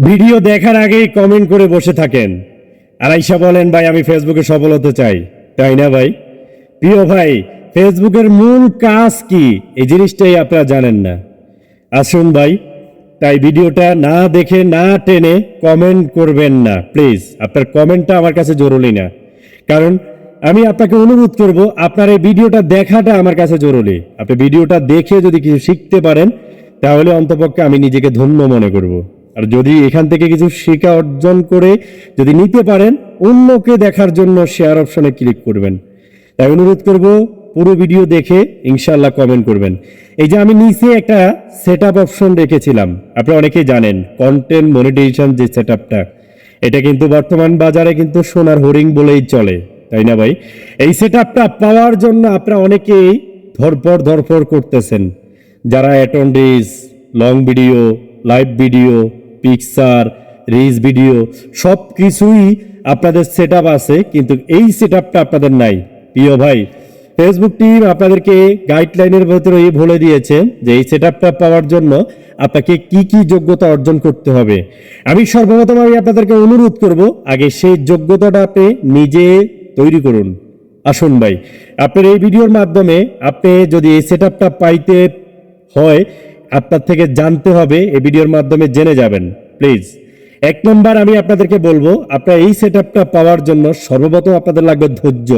Video দেখার আগেই comment করে বসে থাকেন। আর আইসা বলেন, ভাই, আমি ফেসবুকে সফল হতে চাই। তাই না, ভাই? প্রিয় ভাই ফেসবুকের মূল কাজ কি? এই জিনিসটাই আপনারা জানেন না। আসুন, ভাই, তাই ভিডিওটা না দেখে, না টেনে কমেন্ট করবেন না। প্লিজ আপনার কমেন্টটা আমার কাছে জরুরি না। কারণ আমি আপনাকে অনুরোধ করব, আপনার এই ভিডিওটা দেখাটা আমার কাছে জরুরি। আপনি ভিডিওটা দেখে যদি কিছু শিখতে পারেন, তাহলে অন্তপক্ষে আমি নিজেকে ধন্য মনে করব। আর যদি এখান থেকে কিছু শিক্ষা অর্জন করে যদি নিতে পারেন, অন্যকে দেখার জন্য শেয়ার অপশনে ক্লিক করবেন। তাই অনুরোধ করব, পুরো ভিডিও দেখে ইনশাল্লাহ কমেন্ট করবেন। এই যে আমি নিচে একটা সেট অপশন রেখেছিলাম আপনি অনেকেই জানেন কন্টেন্ট মনিটাইজেশন যে সেট এটা কিন্তু বর্তমান বাজারে কিন্তু সোনার হরিং বলেই চলে, তাই না ভাই? এই সেট পাওয়ার জন্য আপনারা অনেকেই ধরপর ধরপর করতেছেন। যারা অ্যাটন্ডিস long video live video picture reels video সব কিছুই আপনাদের সেট আছে, কিন্তু এই সেট আপনাদের নাই। প্রিয় ভাই ফেসবুক টিম আপনাদেরকে গাইডলাইনের ভেতরে বলে দিয়েছে যে এই সেট পাওয়ার জন্য আপনাকে কি কি যোগ্যতা অর্জন করতে হবে। আমি সর্বপ্রথম আমি আপনাদেরকে অনুরোধ করব, আগে সেই যোগ্যতাটা আপনি নিজে তৈরি করুন। আসুন ভাই, আপনার এই ভিডিওর মাধ্যমে আপনি যদি এই সেট পাইতে হয় আপনার থেকে জানতে হবে এই ভিডিওর মাধ্যমে জেনে যাবেন, প্লিজ। এক নম্বর আমি আপনাদেরকে বলব, আপনার এই সেট পাওয়ার জন্য সর্বপ্রথম আপনাদের লাগবে ধৈর্য।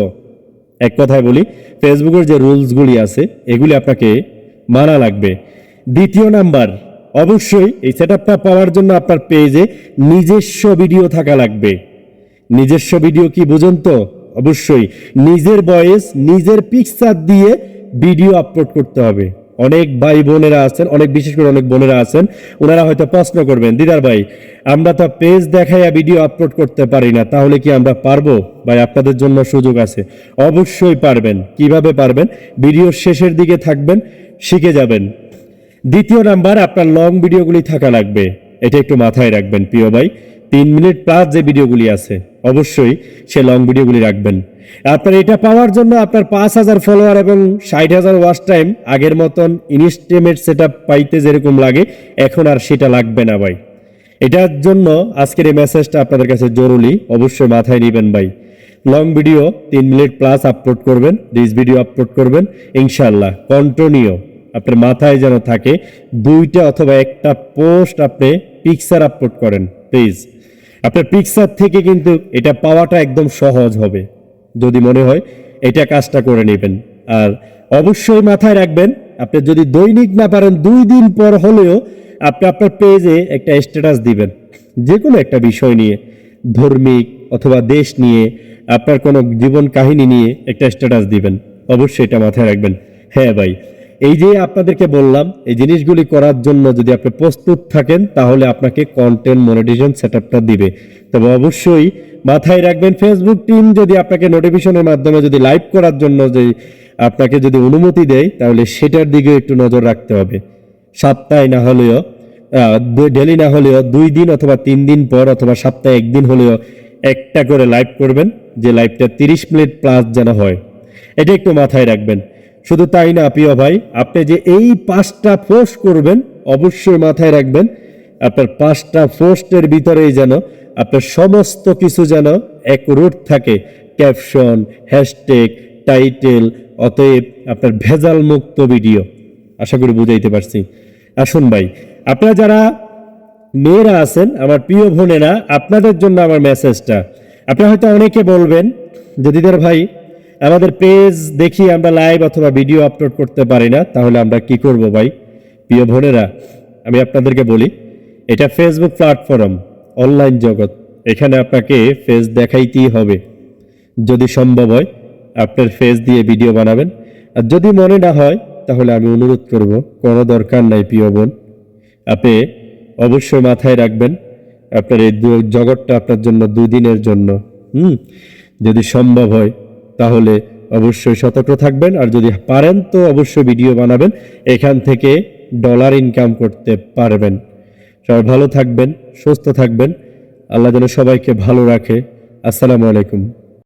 এক কথায় বলি, ফেসবুকের যে রুলসগুলি আছে, এগুলি আপনাকে মানা লাগবে। দ্বিতীয় নাম্বার, অবশ্যই এই সেট পাওয়ার জন্য আপনার পেজে নিজস্ব ভিডিও থাকা লাগবে। নিজস্ব ভিডিও কি বুঝুন তো? অবশ্যই নিজের বয়েস, নিজের পিকচার দিয়ে ভিডিও আপলোড করতে হবে। অনেক ভাই বোনেরা আছেন, অনেক বিশেষ করে অনেক বোনেরা আছেন, ওনারা হয়তো প্রশ্ন করবেন, দিদার ভাই, আমরা তো পেজ দেখাইয়া ভিডিও আপলোড করতে পারি না, তাহলে কি আমরা পারব? ভাই, আপনাদের জন্য সুযোগ আছে। অবশ্যই পারবেন। কীভাবে পারবেন? ভিডিওর শেষের দিকে থাকবেন, শিখে যাবেন। দ্বিতীয় নাম্বার, আপনার লং ভিডিওগুলি থাকা লাগবে। এটা একটু মাথায় রাখবেন, প্রিয় ভাই। তিন মিনিট প্লাস যে ভিডিওগুলি আছে। অবশ্যই সে লং ভিডিওগুলি রাখবেন। আপনার এটা পাওয়ার জন্য আপনার পাঁচ হাজার ফলোয়ার এবং ষাট হাজার ওয়াচ টাইম আগের মতন ইনস্টিমেট সেট পাইতে যেরকম লাগে, এখন আর সেটা লাগবে না ভাই। এটার জন্য আজকের এই মেসেজটা আপনাদের কাছে জরুরি, অবশ্যই মাথায় নেবেন ভাই। লং ভিডিও তিন মিনিট প্লাস আপলোড করবেন রিস ভিডিও আপলোড করবেন ইনশাল্লাহ কন্টিনিউ আপনার মাথায় যেন থাকে, দুইটা অথবা একটা পোস্ট আপনি পিকচার আপলোড করেন প্লিজ আপনার পিকচার থেকে কিন্তু এটা পাওয়াটা একদম সহজ হবে। যদি মনে হয় এটা কাজটা করে নেবেন। আর অবশ্যই মাথায় রাখবেন, আপনি যদি দৈনিক না পারেন, দুই দিন পর হলেও আপনি আপনার পেজে একটা স্ট্যাটাস দিবেন। যে কোনো একটা বিষয় নিয়ে, ধর্মিক অথবা দেশ নিয়ে, আপনার কোনো জীবন কাহিনী নিয়ে একটা স্ট্যাটাস দিবেন। অবশ্যই এটা মাথায় রাখবেন। হ্যাঁ ভাই এই যে আপনাদেরকে বললাম, এই জিনিসগুলি করার জন্য যদি আপনি প্রস্তুত থাকেন, তাহলে আপনাকে কন্টেন্ট মনিটাইজেশন সেটআপটা দিবে। তবে অবশ্যই মাথায় রাখবেন ফেসবুক টিম যদি আপনাকে নোটিফিকেশনের মাধ্যমে যদি লাইভ করার জন্য যে আপনাকে যদি অনুমতি দেয়, তাহলে সেটার দিকে একটু নজর রাখতে হবে। সপ্তাহে না হলেও ডেলি না হলেও দুই দিন অথবা তিন দিন পর অথবা সপ্তাহে একদিন হলেও একটা করে লাইভ করবেন, যে লাইভটা তিরিশ মিনিট প্লাস যেন হয়। এটা একটু মাথায় রাখবেন। শুধু তাই না, প্রিয় ভাই, আপনি যে এই পাঁচটা পোস্ট করবেন, অবশ্যই মাথায় রাখবেন, আপনার পাঁচটা পোস্টের ভিতরেই যেন আপনার সমস্ত কিছু যেন এক রুট থাকে। ক্যাপশন হ্যাশট্যাগ টাইটেল অতএব আপনার ভেজাল মুক্ত ভিডিও আশা করি বুঝাইতে পারছি। আসুন ভাই, আপনারা যারা মেয়েরা আছেন, আমার প্রিয় বোনেরা, আপনাদের জন্য আমার মেসেজটা আপনারা হয়তো অনেকে বলবেন যে দিদার ভাই আমাদের পেজ দেখি আমরা লাইভ অথবা ভিডিও আপলোড করতে পারি না, তাহলে আমরা কি করব ভাই? প্রিয় বোনেরা, আমি আপনাদেরকে বলি, এটা ফেসবুক প্ল্যাটফর্ম অনলাইন জগৎ। এখানে আপনাকে ফেস দেখাইতেই হবে। যদি সম্ভব হয়, আপনার ফেস দিয়ে ভিডিও বানাবেন। আর যদি মনে না হয়, তাহলে আমি অনুরোধ করব, কোনো দরকার নাই প্রিয় বোন। আপনি অবশ্যই মাথায় রাখবেন, আপনার এই জগৎটা আপনার জন্য দুদিনের জন্য। হুম? যদি সম্ভব হয় তাহলে অবশ্যই সতর্ক থাকবেন। আর যদি পারেন তো অবশ্যই ভিডিও বানাবেন। এখান থেকে ডলার ইনকাম করতে পারবেন। সবাই ভালো থাকবেন, সুস্থ থাকবেন। আল্লাহ যেন সবাইকে ভালো রাখে। আসসালামু আলাইকুম।